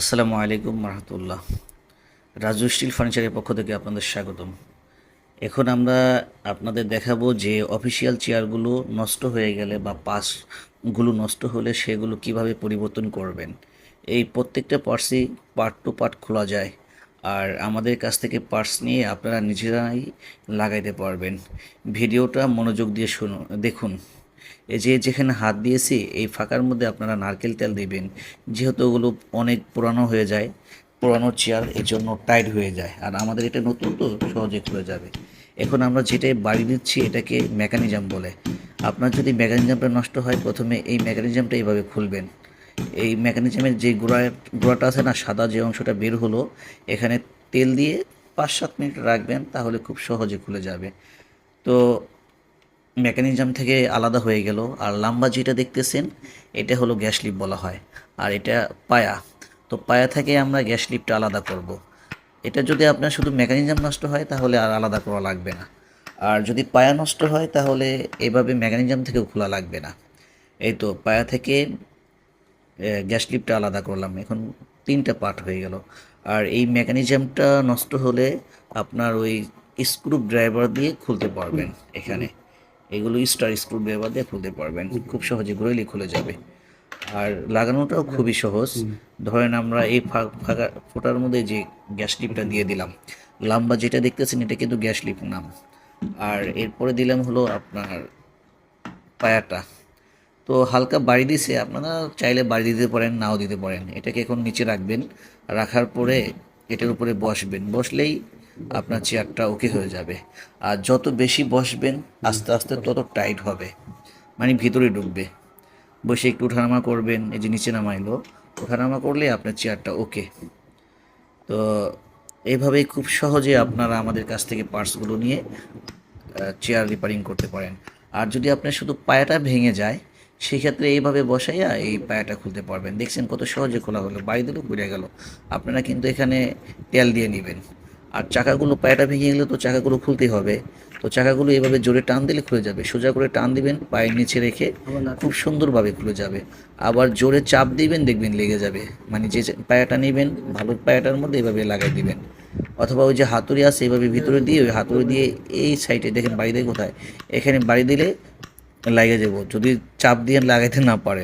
আসসালামু আলাইকুম রহমতুল্লাহ। রাজু স্টিল ফার্নিচারের পক্ষ থেকে আপনাদের স্বাগতম। এখন আমরা আপনাদের দেখাবো যে অফিসিয়াল চেয়ারগুলো নষ্ট হয়ে গেলে বা পাসগুলো নষ্ট হলে সেগুলো কীভাবে পরিবর্তন করবেন। এই প্রত্যেকটা পার্টসই পার্ট টু পার্ট খোলা যায়। আর আমাদের কাছ থেকে পার্টস নিয়ে আপনারা নিজেরাই লাগাইতে পারবেন। ভিডিওটা মনোযোগ দিয়ে শুনুন দেখুন। যে যেখানে হাত দিয়েছি, এই ফাঁকার মধ্যে আপনারা নারকেল তেল দিবেন। যেহেতু ওগুলো অনেক পুরানো হয়ে যায়, পুরানো চেয়ারের জন্য টাইট হয়ে যায়। আর আমাদের এটা নতুন তো, সহজে খুলে যাবে। এখন আমরা যেটাই বাড়ি দিচ্ছি এটাকে মেকানিজম বলে। আপনার যদি মেকানিজমটা নষ্ট হয়, প্রথমে এই মেকানিজমটা এইভাবে খুলবেন। এই মেকানিজমের যে গোড়া, গোড়াটা আছে না, সাদা যে অংশটা বের হলো, এখানে তেল দিয়ে পাঁচ সাত মিনিট রাখবেন, তাহলে খুব সহজে খুলে যাবে। তো মেকানিজম থেকে আলাদা হয়ে গেল। আর লাম্বা যেটা দেখতেছেন, এটা হলো গ্যাস লিপ বলা হয়। আর এটা পায়া। তো পায়া থেকে আমরা গ্যাস লিপটা আলাদা করব। এটা যদি আপনার শুধু মেকানিজম নষ্ট হয়, তাহলে আর আলাদা করা লাগবে না। আর যদি পায়া নষ্ট হয়, তাহলে এভাবে মেকানিজম থেকেও খোলা লাগবে না। এই তো পায়া থেকে গ্যাস লিপটা আলাদা করলাম। এখন তিনটা পার্ট হয়ে গেল। আর এই মেকানিজমটা নষ্ট হলে আপনার ওই স্ক্রু ড্রাইভার দিয়ে খুলতে পারবেন এখানে। এগুলো স্টার স্ক্রু ড্রাইভার দিয়ে খুলতে পারবেন। খুব সহজে ঘুরেলি খুলে যাবে। আর লাগানোটাও খুবই সহজ। ধরেন আমরা এই ফাঁকা ফোটার মধ্যে যে গ্যাস লিপটা দিয়ে দিলাম লম্বা যেটা দেখতেছেন এটা কিন্তু গ্যাস লিপ নাম। আর এরপরে দিলাম হলো আপনার পায়াটা। তো হালকা বাড়ি দিছে আপনারা চাইলে বাড়ি দিতে পারেন নাও দিতে পারেন। এটাকে এখন নিচে রাখবেন। রাখার পরে এটার উপরে বসবেন। বসলেই আপনার চেয়ারটা ওকে হয়ে যাবে। আর যত বেশি বসবেন, আস্তে আস্তে তত টাইট হবে। মানে ভিতরে ঢুকবে। বসে একটু ওঠানামা করবেন, এই যে নিচে নামাইলো। ওঠানামা করলে আপনার চেয়ারটা ওকে তো এইভাবেই খুব সহজে আপনারা আমাদের কাছ থেকে পার্টসগুলো নিয়ে চেয়ার রিপেয়ারিং করতে পারেন। আর যদি আপনার শুধু পায়াটা ভেঙে যায়, সেক্ষেত্রে এইভাবে বসাইয়া এই পায়াটা খুলতে পারবেন। দেখছেন কত সহজে খোলা হলো বাড়ি দিলেও ঘুরে গেল। আপনারা কিন্তু এখানে তেল দিয়ে নেবেন। আর চাকাগুলো পায়াটা ভেঙে গেলে তো চাকাগুলো খুলতেই হবে। তো চাকাগুলো এভাবে জোরে টান দিলে খুলে যাবে। সোজা করে টান দিবেন পায়ের নিচে রেখে খুব সুন্দরভাবে খুলে যাবে। আবার জোরে চাপ দিবেন দেখবেন লেগে যাবে। মানে যে পায়াটা নেবেন ভালো পায়াটার মধ্যে এভাবে লাগাই দিবেন। অথবা ওই যে হাতুড়ি আছে এভাবে ভিতরে দিয়ে ওই হাতুড়ি দিয়ে এই সাইডে দেখেন বাড়ি দেয় কোথায়। এখানে বাড়ি দিলে লাগে যাব যদি চাপ দিয়ে লাগাইতে না পারে।